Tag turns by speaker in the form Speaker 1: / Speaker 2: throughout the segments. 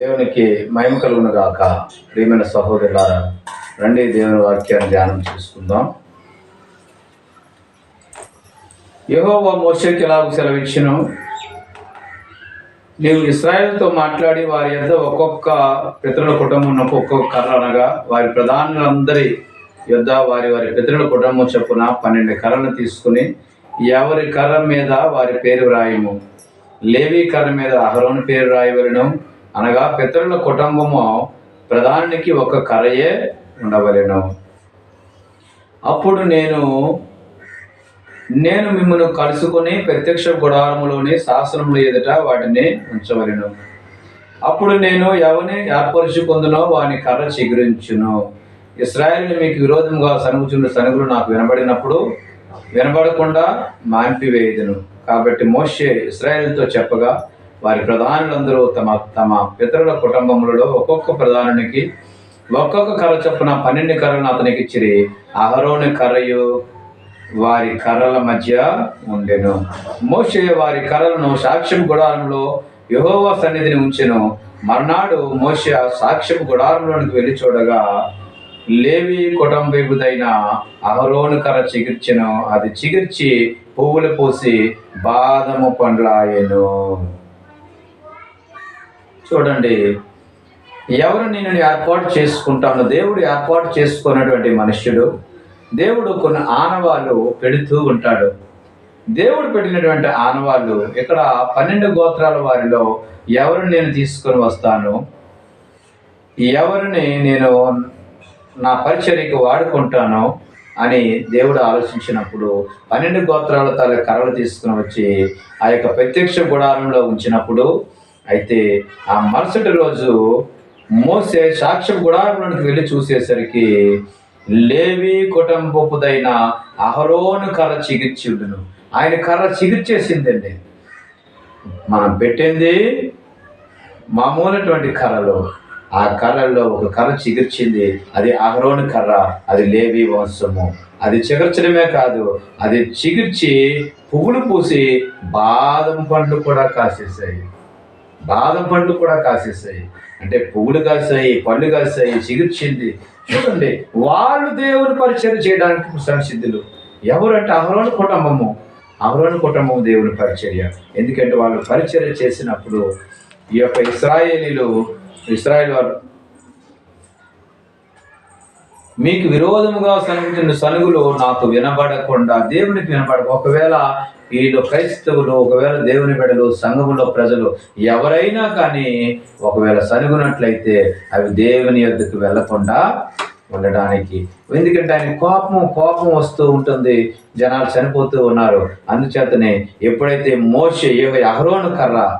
Speaker 1: దేవునికి మహిమ కలుగును గాక. ప్రియమైన సహోదరులారా రండి దేవుని వాక్యాన్ని ధ్యానం చేసుకుందాం. యహోవా మోషేకి ఎలాగో సెలవిచ్చును. నీవు ఇస్రాయేల్తో మాట్లాడి వారి యొద్ద ఒక్కొక్క పితరుల కుటుంబం ఒక్కొక్క కర్ర అనగా వారి ప్రధానులందరి యొద్ వారి వారి పితరుల కుటుంబం చొప్పున పన్నెండు కర్రలు తీసుకుని ఎవరి కర్ర మీద వారి పేరు రాయము లేవి కర్ర మీద అహరోని పేరు రాయవలను అనగా పితరుల కుటుంబము ప్రధానికి ఒక కరయే ఉండవలెను. అప్పుడు నేను నేను మిమ్మల్ని కలుసుకొని ప్రత్యక్ష గుడారములోని శాసనముల ఎదుట వాటిని ఉంచవలెను. అప్పుడు నేను ఎవరిని ఏర్పరుచుకుందునో వాని కర్ర చిగురించును. ఇస్రాయల్ని మీకు విరోధంగా సనుగుచున్న సనుగులు నాకు వినబడినప్పుడు వినబడకుండా మాంపివేయదును కాబట్టి మోషే ఇస్రాయల్తో చెప్పగా వారి ప్రధానులందరూ తమ తమ పితరుల కుటుంబములలో ఒక్కొక్క ప్రధానునికి ఒక్కొక్క కర్ర చొప్పున పన్నెండు కర్రలను అతనికి ఇచ్చిరి. అహరోని కర్రయు వారి కర్రల మధ్య ఉండెను. మోషే వారి కర్రలను సాక్ష్యం గుడారంలో యహోవా సన్నిధిని ఉంచెను. మర్నాడు మోషే సాక్ష్యం గుడారంలోనికి వెళ్ళి చూడగా లేవి కుటుంబీకుదైన అహరోను కర్ర చిగిర్చెను. అది చిగిర్చి పువ్వులు పోసి బాదము పండ్లాయెను. చూడండి ఎవరు నేను ఏర్పాటు చేసుకుంటాను? దేవుడు ఏర్పాటు చేసుకున్నటువంటి మనుష్యుడు దేవుడు కొన్ని ఆనవాళ్ళు పెడుతూ ఉంటాడు. దేవుడు పెట్టినటువంటి ఆనవాళ్ళు ఇక్కడ పన్నెండు గోత్రాల వారిలో ఎవరు నేను తీసుకొని వస్తాను? ఎవరిని నేను నా పరిచర్యకి వాడుకుంటాను? అని దేవుడు ఆలోచించినప్పుడు పన్నెండు గోత్రాల తల కర్రలు తీసుకుని వచ్చి ఆ యొక్క ప్రత్యక్ష గుడారంలో ఉంచినప్పుడు అయితే ఆ మరుసటి రోజు మోసే సాక్ష్యం గుడారంలోనికి వెళ్ళి చూసేసరికి లేవి కుటుంబపుదైన అహరోను కర్ర చిగిర్చిడును ఆయన కర్ర చిగిర్చేసిందండి మనం పెట్టింది మామూలటువంటి కర్రలు. ఆ కర్రల్లో ఒక కర్ర చిగిర్చింది అది అహరోను కర్ర అది లేవి వంశము. అది చిగర్చడమే కాదు అది చిగిర్చి పువ్వులు పూసి బాదం పండ్లు కూడా కాసేసాయి. బాదం పండ్లు కూడా కాసేసాయి అంటే పువ్వులు కాసాయి పళ్ళు కాసాయి చిగుర్చింది. చూడండి వాళ్ళు దేవుని పరిచయం చేయడానికి సంసిద్ధులు. ఎవరంటే అహరోను కుటుంబము. అహరోను కుటుంబం దేవుని పరిచర్య. ఎందుకంటే వాళ్ళు పరిచర్య చేసినప్పుడు ఈ యొక్క ఇస్రాయేలీలు ఇస్రాయేల్ వారు మీకు విరోధముగా సనుగుతున్న సనుగులు నాకు వినబడకుండా దేవునికి వినబడ ఒకవేళ వీళ్ళు క్రైస్తవులు ఒకవేళ దేవుని బిడలు సంఘములో ప్రజలు ఎవరైనా కానీ ఒకవేళ సనుగునట్లయితే అవి దేవుని యొద్దకు వెళ్ళకుండా ఉండడానికి. ఎందుకంటే ఆయన కోపం కోపం వస్తూ ఉంటుంది. జనాలు చనిపోతూ ఉన్నారు. అందుచేతనే ఎప్పుడైతే మోసే ఏ అహరోను కర్ర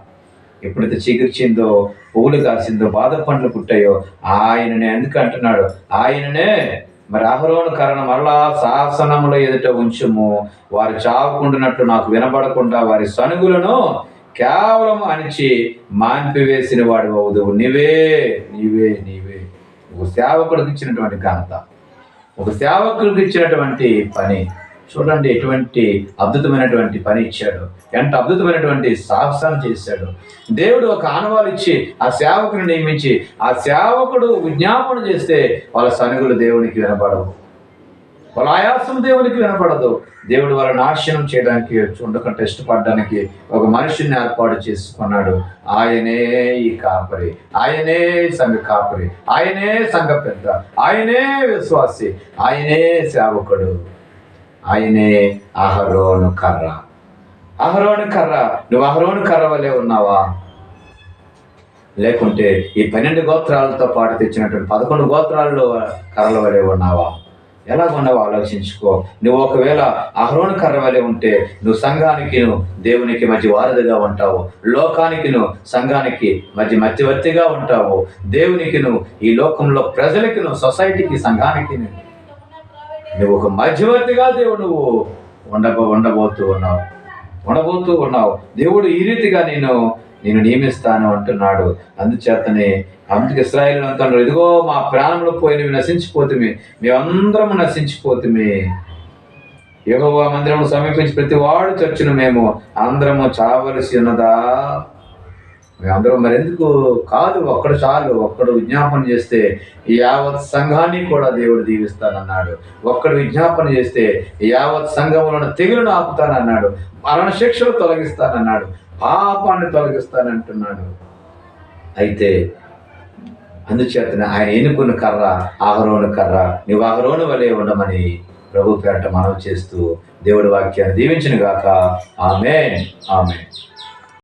Speaker 1: ఎప్పుడైతే చిగుర్చిందో పువ్వులు కాసిందో బాధ పండ్లు పుట్టాయో ఆయననే ఎందుకు అంటున్నాడు. ఆయననే మరి అహరోను కరణ మరలా శాసనముల ఎదుట ఉంచుము. వారు చావకుండానట్టు నాకు వినబడకుండా వారి సనుగులను కేవలం అణిచి మాన్పివేసిన వాడు వదువు నీవే నీవే నీవే. ఒక సేవకుడికి ఇచ్చినటువంటి ఘనత. ఒక సేవకుడికి ఇచ్చినటువంటి పని. చూడండి ఎటువంటి అద్భుతమైనటువంటి పని ఇచ్చాడు. ఎంత అద్భుతమైనటువంటి సాహసాన్ని చేశాడు. దేవుడు ఒక ఆనవాలు ఇచ్చి ఆ సేవకుని నియమించి ఆ సేవకుడు విజ్ఞాపన చేస్తే వాళ్ళ సనుగులు దేవునికి వినపడవు వాళ్ళ ఆయాసం దేవునికి వినపడదు దేవుడు వాళ్ళ నాశనం చేయడానికి ఉండకుండా ఇష్టపడడానికి ఒక మనిషిని ఏర్పాటు చేసుకున్నాడు. ఆయనే ఈ కాపరి. ఆయనే సంఘ కాపరి. ఆయనే సంఘ పెద్ద. ఆయనే విశ్వాసి. ఆయనే సేవకుడు. ఆయనే అహరోను కర్ర. అహరోను కర్ర. నువ్వు అహరోను కర్ర వల్లే ఉన్నావా? లేకుంటే ఈ పన్నెండు గోత్రాలతో పాటు తెచ్చినటువంటి పదకొండు గోత్రాల్లో కర్రల వలె ఉన్నావా? ఎలా ఉన్నావో ఆలోచించుకో. నువ్వు ఒకవేళ అహరోను కర్ర వలె ఉంటే నువ్వు సంఘానికి నువ్వు దేవునికి మధ్య వారధిగా ఉంటావు. లోకానికి సంఘానికి మధ్య మధ్యవర్తిగా ఉంటావు. దేవునికి నువ్వు ఈ లోకంలో ప్రజలకి సొసైటీకి సంఘానికి నువ్వు ఒక మధ్యవర్తిగా దేవుడు నువ్వు ఉండబో ఉండబోతూ ఉన్నావు. ఉండబోతూ ఉన్నావు. దేవుడు ఈ రీతిగా నేను నేను నియమిస్తాను అంటున్నాడు. అందుచేతనే అందుకే ఇస్రాయేల్ అంటున్నాడు ఇదిగో మా ప్రాణంలో పోయినవి నశించిపోతుమి. మేమందరము నశించిపోతుమి. యోగ మందిరము సమీపించి ప్రతి వాడు చచ్చును మేము. అందరము చావలసి ఉన్నదా? అందరూ మరి ఎందుకు కాదు ఒక్కడు చాలు ఒక్కడు విజ్ఞాపన చేస్తే యావత్ సంఘాన్ని కూడా దేవుడు దీవిస్తానన్నాడు. ఒక్కడు విజ్ఞాపన చేస్తే యావత్ సంఘములను తెగులను ఆపుతానన్నాడు. మరణ శిక్షలు తొలగిస్తానన్నాడు. పాపాన్ని తొలగిస్తానంటున్నాడు. అయితే అందుచేతనే ఆయన ఎన్నుకున్న కర్ర ఆహరోను కర్ర నువ్వు ఆహరోను వలె ఉండమని ప్రభు పేరట మనవి చేస్తూ దేవుడి వాక్యాన్ని దీవించిన గాక ఆమె ఆమె